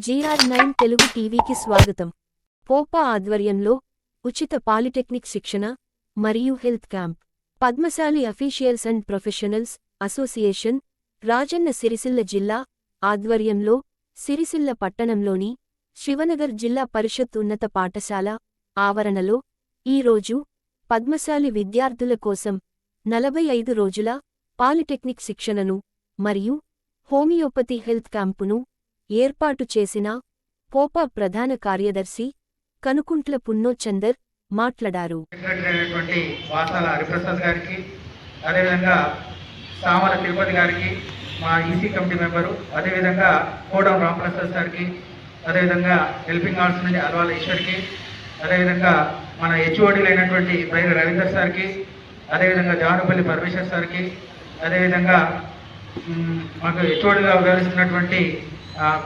GR nine Telugu టీవీకి స్వాగతం. పోపా ఆధ్వర్యంలో ఉచిత పాలిటెక్నిక్ శిక్షణ మరియు health camp. Padmashali officials and professionals association Rajanna Sircilla జిల్లా ఆధ్వర్యంలో సిరిసిల్ల పట్టణంలోని శివనగర్ జిల్లా పరిషత్ ఉన్నత పాఠశాల ఆవరణలో ఈరోజు పద్మశాలి విద్యార్థుల కోసం నలభై ఐదు రోజుల పాలిటెక్నిక్ శిక్షణను మరియు హోమియోపతి హెల్త్ క్యాంపును ఏర్పాటు చేసిన పోపా ప్రధాన కార్యదర్శి కనుకుంట్ల పున్నోచందర్ మాట్లాడారు. అయినటువంటి వాసాల గారికి అదేవిధంగా సామల తిరుపతి గారికి మా ఈసీ కమిటీ మెంబరు అదేవిధంగా కోడం రామప్రసాద్ సార్కి అదేవిధంగా హెల్పింగ్ ఆర్ట్స్ నుండి అల్వాల ఈశ్వర్కి అదేవిధంగా మన హెచ్ఓడీలు అయినటువంటి బైర రవీందర్ సార్కి అదేవిధంగా జానుపల్లి పరమేశ్వర్ సార్కి అదేవిధంగా మాకు హెచ్ఓడిగా వ్యవహరిస్తున్నటువంటి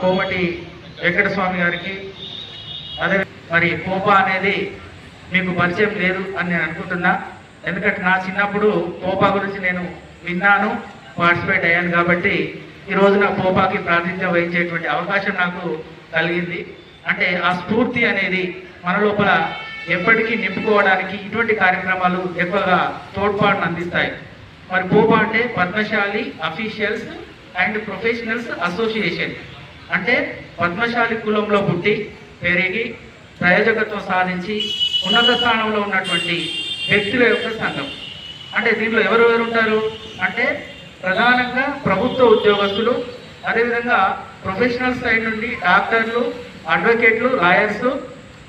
కోమటి వెంకటస్వామి గారికి అదే మరి కోపా అనేది మీకు పరిచయం లేదు అని నేను అనుకుంటున్నా. ఎందుకంటే నా చిన్నప్పుడు కోపా గురించి నేను విన్నాను పార్టిసిపేట్ అయ్యాను కాబట్టి ఈ రోజున కోపాకి ప్రాతినిధ్యం వహించేటువంటి అవకాశం నాకు కలిగింది. అంటే ఆ స్ఫూర్తి అనేది మన లోపల ఎప్పటికీ నింపుకోవడానికి ఇటువంటి కార్యక్రమాలు ఎక్కువగా తోడ్పాటును అందిస్తాయి. మరి పోపా అంటే Padmashali officials and professionals association అంటే పద్మశాలి కులంలో పుట్టి పెరిగి ప్రయోజకత్వం సాధించి ఉన్నత స్థానంలో ఉన్నటువంటి వ్యక్తుల యొక్క సంఘం. అంటే దీంట్లో ఎవరెవరు ఉంటారు? అంటే ప్రధానంగా ప్రభుత్వ ఉద్యోగస్తులు అదేవిధంగా ప్రొఫెషనల్ సైడ్ నుండి డాక్టర్లు అడ్వకేట్లు లాయర్స్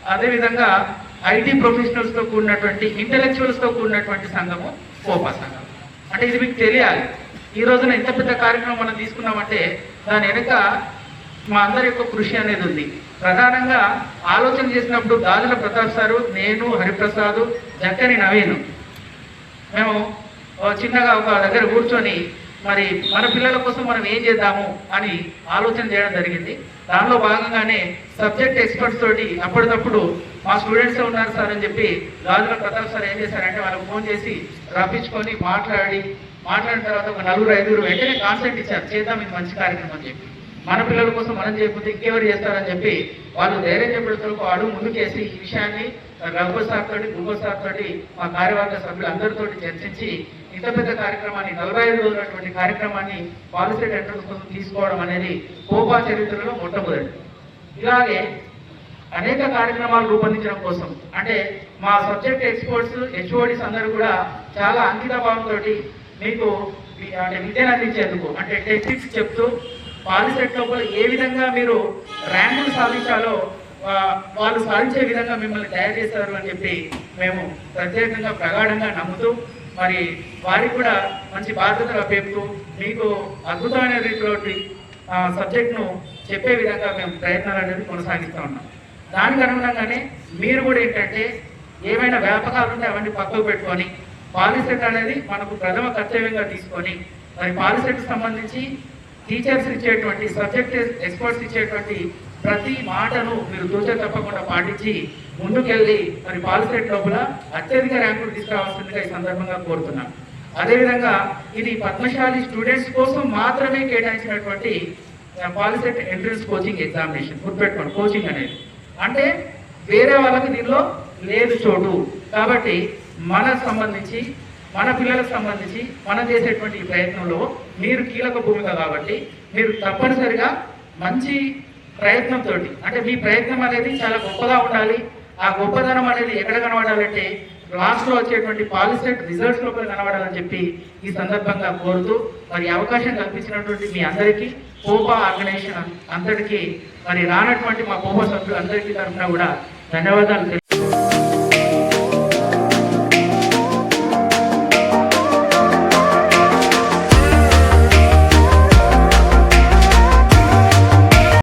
అదేవిధంగా ఐటీ ప్రొఫెషనల్స్తో కూడినటువంటి ఇంటలెక్చువల్స్తో కూడినటువంటి సంఘము కోపా సంఘం. అంటే ఇది మీకు తెలియాలి. ఈ రోజున ఇంత పెద్ద కార్యక్రమం మనం తీసుకున్నామంటే దాని వెనుక మా అందరి యొక్క కృషి అనేది ఉంది. ప్రధానంగా ఆలోచన చేసినప్పుడు గాజుల ప్రతాప్ సారు నేను హరిప్రసాద్ జక్కని నవీన్. మేము చిన్నగా ఒక దగ్గర కూర్చొని మరి మన పిల్లల కోసం మనం ఏం చేద్దాము అని ఆలోచన చేయడం జరిగింది. దానిలో భాగంగానే సబ్జెక్ట్ ఎక్స్పర్ట్స్ తోటి అప్పటికప్పుడు మా స్టూడెంట్స్ ఉన్నారు సార్ అని చెప్పి గాజుల ప్రతాప్ సార్ ఏం చేశారంటే వాళ్ళకి ఫోన్ చేసి రప్పించుకొని మాట్లాడి మాట్లాడిన తర్వాత ఒక నలుగురు ఐదుగురు వెంటనే కాన్సెప్ట్ ఇచ్చారు. చేద్దాం ఇది మంచి కార్యక్రమం అని చెప్పి. మన పిల్లల కోసం మనం చేయకపోతే ఇంకెవరు చేస్తారని చెప్పి వాళ్ళు ధైర్యం చెప్పడంతో అడుగు ముందుకేసి ఈ విషయాన్ని రఘు సార్ తోటి గుంగో సార్ తోటి మా కార్యవర్గ సభ్యులు అందరితోటి చర్చించి ఇంత పెద్ద కార్యక్రమాన్ని నలభై ఐదు రోజులటువంటి కార్యక్రమాన్ని పాలసీ ఎంట్రన్స్ కోసం తీసుకోవడం అనేది కోపా చరిత్రలో మొట్టమొదటి. ఇలాగే అనేక కార్యక్రమాలు రూపొందించడం కోసం అంటే మా సబ్జెక్ట్ ఎక్స్పర్ట్స్ హెచ్ఓడిస్ అందరూ కూడా చాలా అంకిత భావంతో మీకు అంటే విద్యను అందించేందుకు అంటే టెక్నిక్స్ చెప్తూ పాలిసెట్ లోపల ఏ విధంగా మీరు ర్యాంకులు సాధించాలో వాళ్ళు సాధించే విధంగా మిమ్మల్ని తయారు చేస్తారు అని చెప్పి మేము ప్రత్యేకంగా ప్రగాఢంగా నమ్ముతూ మరి వారికి కూడా మంచి బాధ్యతలు అప్పేపుతూ మీకు అద్భుతమైన రీతిలోటి సబ్జెక్ట్ను చెప్పే విధంగా మేము ప్రయత్నాలు అనేది కొనసాగిస్తూ ఉన్నాం. దానికి అనుగుణంగానే మీరు కూడా ఏంటంటే ఏమైనా వ్యాపకాలు ఉంటే అవన్నీ పక్కకు పెట్టుకొని పాలిసెట్ అనేది మనకు ప్రథమ కర్తవ్యంగా తీసుకొని మరి పాలిసెట్కి సంబంధించి టీచర్స్ ఇచ్చేటువంటి సబ్జెక్ట్ ఎక్స్పర్ట్స్ ఇచ్చేటువంటి ప్రతి మాటను మీరు దూచ తప్పకుండా పాటించి ముందుకెళ్ళి మరి పాలిసెట్ లోపల అత్యధిక ర్యాంకులు తీసుకురావాల్సిందిగా ఈ సందర్భంగా కోరుతున్నాను. అదేవిధంగా ఇది పద్మశాలి స్టూడెంట్స్ కోసం మాత్రమే కేటాయించినటువంటి పాలిసెట్ ఎంట్రన్స్ కోచింగ్ ఎగ్జామినేషన్ గుర్తుపెట్టుకోండి కోచింగ్ అనేది. అంటే వేరే వాళ్ళకి దీనిలో లేదు చోటు. కాబట్టి మనకు సంబంధించి మన పిల్లలకు సంబంధించి మనం చేసేటువంటి ఈ ప్రయత్నంలో మీరు కీలక భూమిక కాబట్టి మీరు తప్పనిసరిగా మంచి ప్రయత్నంతో అంటే మీ ప్రయత్నం అనేది చాలా గొప్పగా ఉండాలి. ఆ గొప్పదనం అనేది ఎక్కడ కనబడాలంటే లాస్ట్లో వచ్చేటువంటి పాలిసెట్ రిజల్ట్స్ లోపల కనబడాలని చెప్పి ఈ సందర్భంగా కోరుతూ మరి అవకాశం కల్పించినటువంటి మీ అందరికీ పోపా ఆర్గనైజేషన్ అంతటికీ మరి రానటువంటి మా పోపా సభ్యులు అందరికీ తరఫున కూడా ధన్యవాదాలు